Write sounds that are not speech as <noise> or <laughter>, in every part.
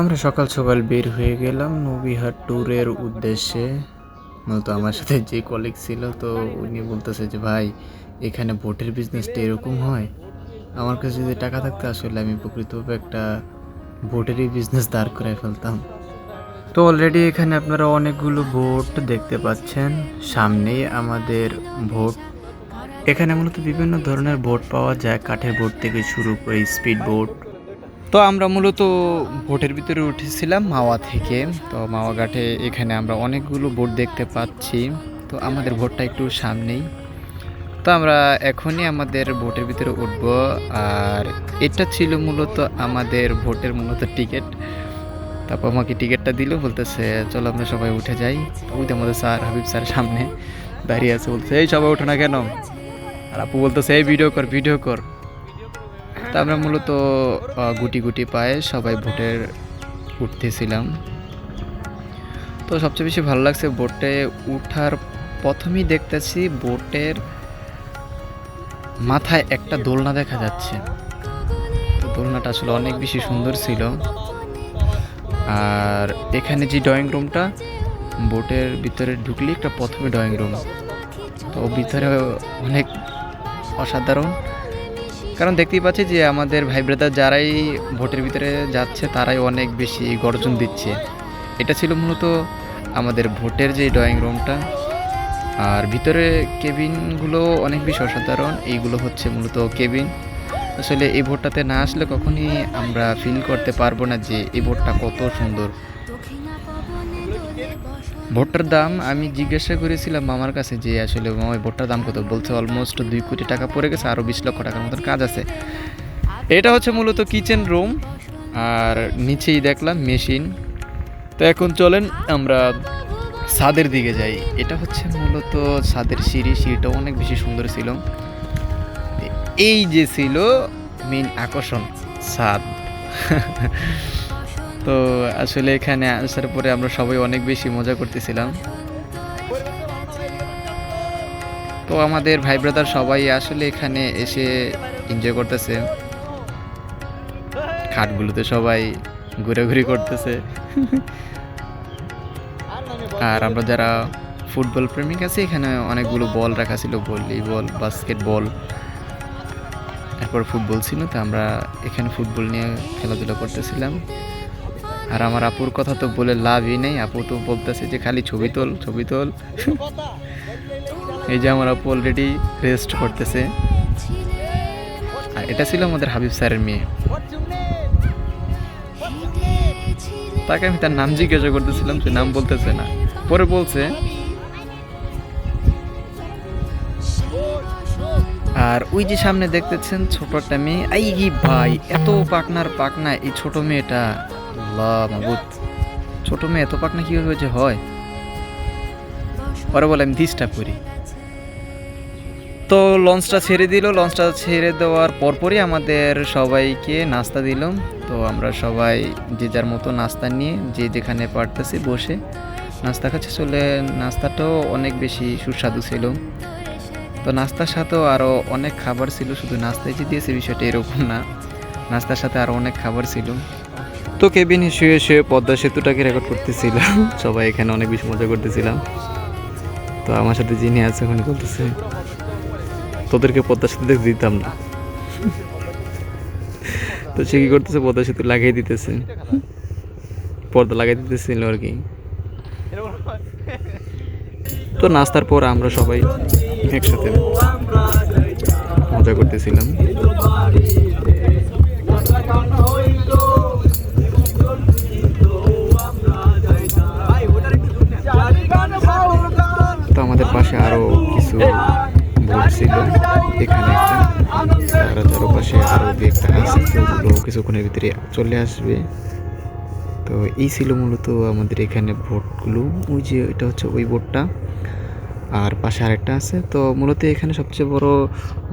আমরা সকাল সকাল বের হয়ে গেলাম নবিহার ট্যুরের উদ্দেশ্যে। মূলত আমার সাথে যে কলিগ ছিল, তো উনি বলতেছে যে, ভাই, এখানে ভোটের বিজনেসটা এরকম হয়। আমার কাছে যদি টাকা থাকতো, আসলে আমি প্রকৃতভাবে একটা ভোটেরই বিজনেস দাঁড় করায় ফেলতাম। তো অলরেডি এখানে আপনারা অনেকগুলো ভোট দেখতে পাচ্ছেন। সামনেই আমাদের ভোট এখানে মূলত বিভিন্ন ধরনের ভোট পাওয়া যায়। কাঠের ভোট থেকে শুরু করে স্পিড বোট তো আমরা মূলত ভোটের ভিতরে উঠেছিলাম মাওয়া থেকে। তো মাওয়া ঘাটে এখানে আমরা অনেকগুলো ভোট দেখতে পাচ্ছি। তো আমাদের ভোটটা একটু সামনেই। তো আমরা এখনই আমাদের ভোটের ভিতরে উঠব। আর এটা ছিল মূলত আমাদের ভোটের মূলত টিকিট। তারপর আমাকে টিকিটটা দিল, বলতেছে, চলো আমরা সবাই উঠে যাই। ওই তো আমাদের স্যার, হাবিব স্যার সামনে দাঁড়িয়ে আছে বলছে এই সবাই ওঠো না কেন? আর আপু বলতেছে, এই ভিডিও কর ভিডিও কর। তা আমরা মূলত গুটি গুটি পায়ে সবাই ভোটের উঠতেছিলাম। তো সবচেয়ে বেশি ভালো লাগছে বোটে উঠার প্রথমেই দেখতেছি বোটের মাথায় একটা দোলনা দেখা যাচ্ছে। দোলনাটা আসলে অনেক বেশি সুন্দর ছিল। আর এখানে যে ড্রয়িং রুমটা বোটের ভিতরে ঢুকলে একটা প্রথমে ড্রয়িং রুম। তো ভিতরে অনেক অসাধারণ। কারণ দেখতেই পাচ্ছি যে আমাদের ভাই ব্রাদার যারাই ভোটের ভিতরে যাচ্ছে, তারাই অনেক বেশি গর্জন দিচ্ছে। এটা ছিল মূলত আমাদের ভোটের যে ড্রয়িং রুমটা আর ভিতরে কেবিনগুলো অনেক বেশি অসাধারণ, এইগুলো হচ্ছে মূলত কেবিন। আসলে এই ভোটটাতে না আসলে কখনই আমরা ফিল করতে পারব না যে এই ভোটটা কত সুন্দর। ভোটটার দাম আমি জিজ্ঞাসা করেছিলাম মামার কাছে যে আসলে এই ভোটটার দাম কত? বলছে অলমোস্ট দুই কোটি টাকা পড়ে গেছে আরও বিশ লক্ষ টাকার মতন কাজ আছে। এটা হচ্ছে মূলত কিচেন রুম আর নিচেই দেখলাম মেশিন তো এখন চলেন আমরা ছাদের দিকে যাই। এটা হচ্ছে মূলত ছাদের সিঁড়ি, সিঁড়িটা অনেক বেশি সুন্দর ছিল। এই যে ছিল মেন আকর্ষণ, ছাদ। <laughs> তো আসলে এখানে আসার পরে আমরা সবাই অনেক বেশি মজা করতেছিলাম। তো আমাদের ভাই ব্রাদার সবাই আসলে এখানে এসে এনজয় করতেছে। খাটগুলোতে সবাই ঘুরাঘুরি করতেছে। আর আমরা যারা ফুটবল প্রেমিক আছি, এখানে অনেকগুলো বল রাখা ছিল, ভলিবল, বাস্কেটবল। এরপর ফুটবল ছিল, তো আমরা এখানে ফুটবল নিয়ে খেলাধুলা করতেছিলাম। আর আমার আপুর কথা তো বলে লাভই নেই। আপু তো বলতেছে যে খালি ছবি তোল ছবি তোল। এই যে আমার আপু অলরেডি রেস্ট করতেছে। আর এটা ছিল আমাদের হাবিব স্যারের মেয়ে। তাকে আমি তার নাম জিজ্ঞাসা করতেছিলাম, সে নাম বলতেছে না। পরে বলছে, আর ওই যে সামনে দেখতেছেন ছোট একটা মেয়ে। আই ভাই, এত পাকনার পাকনা এই ছোট মেয়েটা। আল্লাহ, মাবুদ। ছোট মেয়ে, এত পাকনা কীভাবে যে হয়? পরে বলে, আমি ডিস্টার্ব করি। তো লঞ্চটা ছেড়ে দিল। লঞ্চটা ছেড়ে দেওয়ার পরপরই আমাদের সবাইকে নাস্তা দিল। তো আমরা সবাই যে যার মতো নাস্তা নিয়ে, যে যেখানে পারতেছি বসে নাস্তা খাচ্ছে। চলে নাস্তাটাও অনেক বেশি সুস্বাদু ছিল। তো নাস্তার সাথেও আরও অনেক খাবার ছিল। শুধু নাস্তায় যে দিয়েছে বিষয়টা এরকম না। নাস্তার সাথে আরও অনেক খাবার ছিল। তো কেবিনে শুয়ে শুয়ে পদ্মা সেতুটাকে রেকর্ড করতেছিলাম। <laughs> সবাই এখানে অনেক বেশি মজা করতেছিলাম। তো আমার সাথে যিনি আছে ওখানে বলতেছে, তোদেরকে পদ্মা সেতু দেখতে দিতাম না। <laughs> তো সে কী করতেছে, পদ্মা সেতু লাগিয়ে দিতেছে। পর্দা লাগিয়ে দিতেছিল আর কি। তো নাস্তার পর আমরা সবাই একসাথে মজা করতেছিলাম। তো আমাদের পাশে আরও কিছু বোট ছিল। এখানে একটা। পাশে আরও দু একটা কিছুক্ষণের ভিতরে চলে আসবে। তো এই ছিল মূলত আমাদের এখানে ভোটগুলো ওই যে এটা হচ্ছে ওই বোটটা। আর পাশে আরেকটা আছে। তো মূলত এখানে সবচেয়ে বড়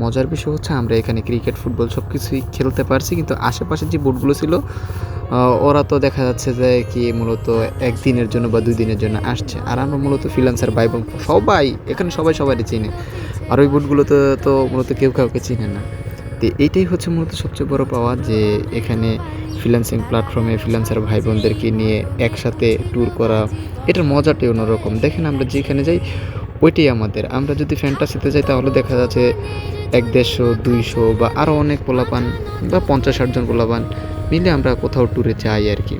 মজার বিষয় হচ্ছে আমরা এখানে ক্রিকেট, ফুটবল সব কিছুই খেলতে পারছি। কিন্তু আশেপাশে যে বোটগুলো ছিল ওরা তো দেখা যাচ্ছে যে কি মূলত একদিনের জন্য বা দুই দিনের জন্য আসছে। আর আমরা মূলত ফ্রিলান্সার ভাই বোন সবাই, এখানে সবাই সবাই চিনে। আর ওই বোটগুলোতে তো মূলত কেউ কাউকে চিনে না। তো এইটাই হচ্ছে মূলত সবচেয়ে বড় পাওয়া যে এখানে ফ্রিল্যান্সিং প্ল্যাটফর্মে ফ্রিল্যান্সার ভাই বোনদেরকে নিয়ে একসাথে ট্যুর করা, এটার মজাটাই অন্যরকম। দেখেন আমরা যেখানে যাই ওইটাই আমাদের। আমরা যদি ফ্যান্টাসিতে যাই তাহলে দেখা যাচ্ছে এক দেড়শো দুইশো বা আরও অনেক পোলাপান বা পঞ্চাশ ষাটজন পোলাপান মিলে আমরা কোথাও ট্যুরে যাই আর কি।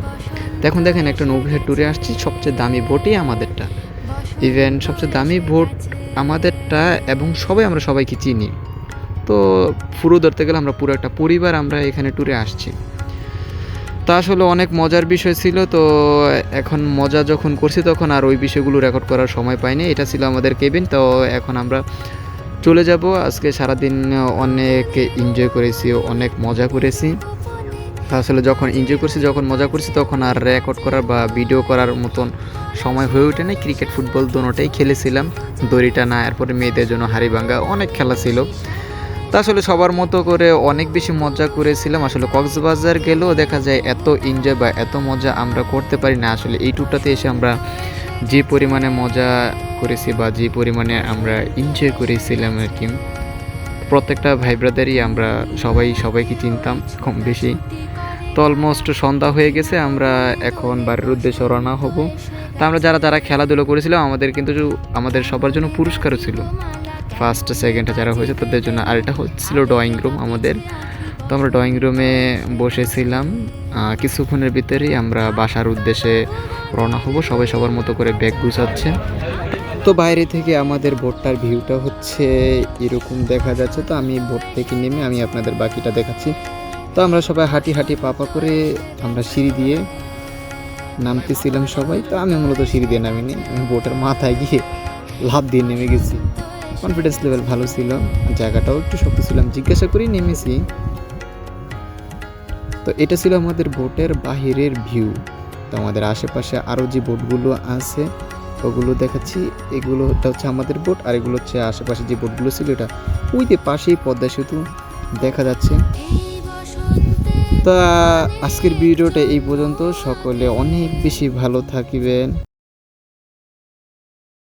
এখন দেখেন একটা নৌঘের ট্যুরে আসছি, সবচেয়ে দামি বোটই আমাদেরটা। ইভেন সবচেয়ে দামি বোট আমাদেরটা এবং সবাই আমরা সবাইকে চিনি। তো পুরো ধরতে গেলে আমরা পুরো একটা পরিবার আমরা এখানে ট্যুরে আসছি। তা আসলে অনেক মজার বিষয় ছিল, তো এখন মজা যখন করছি তখন আর ওই বিষয়গুলো রেকর্ড করার সময় পাইনি। এটা ছিল আমাদের কেবিন তো এখন আমরা চলে যাব। আজকে সারাদিন অনেক এনজয় করেছি, অনেক মজা করেছি। আসলে যখন এনজয় করছি, যখন মজা করছি, তখন আর রেকর্ড করার বা ভিডিও করার মতন সময় হয়ে ওঠে না ক্রিকেট ফুটবল দুটোটাই খেলেছিলাম। দড়ি টানা এরপরে মেয়েদের জন্য হাড়ি ভাঙ্গা, অনেক খেলা ছিল। তা আসলে সবার মতো করে অনেক বেশি মজা করেছিলাম। আসলে কক্সবাজার গেলেও দেখা যায় এত এনজয় বা এত মজা আমরা করতে পারি না। আসলে এই ট্যুরটাতে এসে আমরা যে পরিমাণে মজা করেছি বা যে পরিমাণে আমরা এনজয় করেছিলাম আর কি, প্রত্যেকটা ভাই ব্রাদারই আমরা সবাই, সবাইকে চিনতাম কম বেশি। তো অলমোস্ট সন্ধ্যা হয়ে গেছে, আমরা এখন বাড়ির উদ্দেশ্যে রওনা হব। তা আমরা যারা যারা খেলাধুলো করেছিলাম, আমাদের কিন্তু আমাদের সবার জন্য পুরস্কারও ছিল। ফার্স্ট সেকেন্ডে যারা হয়েছে তাদের জন্য আর এটা হচ্ছিল ড্রয়িং রুম আমাদের। তো আমরা ড্রয়িং রুমে বসেছিলাম। কিছুক্ষণের ভিতরেই আমরা বাসার উদ্দেশ্যে রওনা হব। সবাই সবার মতো করে ব্যাগ গুছাচ্ছে। তো বাইরে থেকে আমাদের বোটটার ভিউটা হচ্ছে এরকম দেখা যাচ্ছে। তো আমি বোট থেকে নেমে আমি আপনাদের বাকিটা দেখাচ্ছি। তো আমরা সবাই হাঁটি হাঁটি পাপা করে আমরা সিঁড়ি দিয়ে নামতেছিলাম সবাই। তো আমি মূলত সিঁড়ি দিয়ে নামিনি, আমি বোটের মাথায় গিয়ে লাভ দিয়ে নেমে গেছি। কনফিডেন্স লেভেল ভালো ছিল, জায়গাটাও একটু শক্ত ছিলাম জিজ্ঞাসা করেই নেমেছি। তো এটা ছিল আমাদের বোটের বাহিরের ভিউ তো আমাদের আশেপাশে আরও যে বোটগুলো আছে, ওগুলো দেখাচ্ছি। এগুলোটা হচ্ছে আমাদের বোট, আর এগুলো হচ্ছে আশেপাশে যে বোটগুলো ছিল, এটা ওই যে পাশেই পদ্মা সেতু দেখা যাচ্ছে। তা আজকের ভিডিওটা এই পর্যন্ত। সকলে অনেক বেশি ভালো থাকিবেন।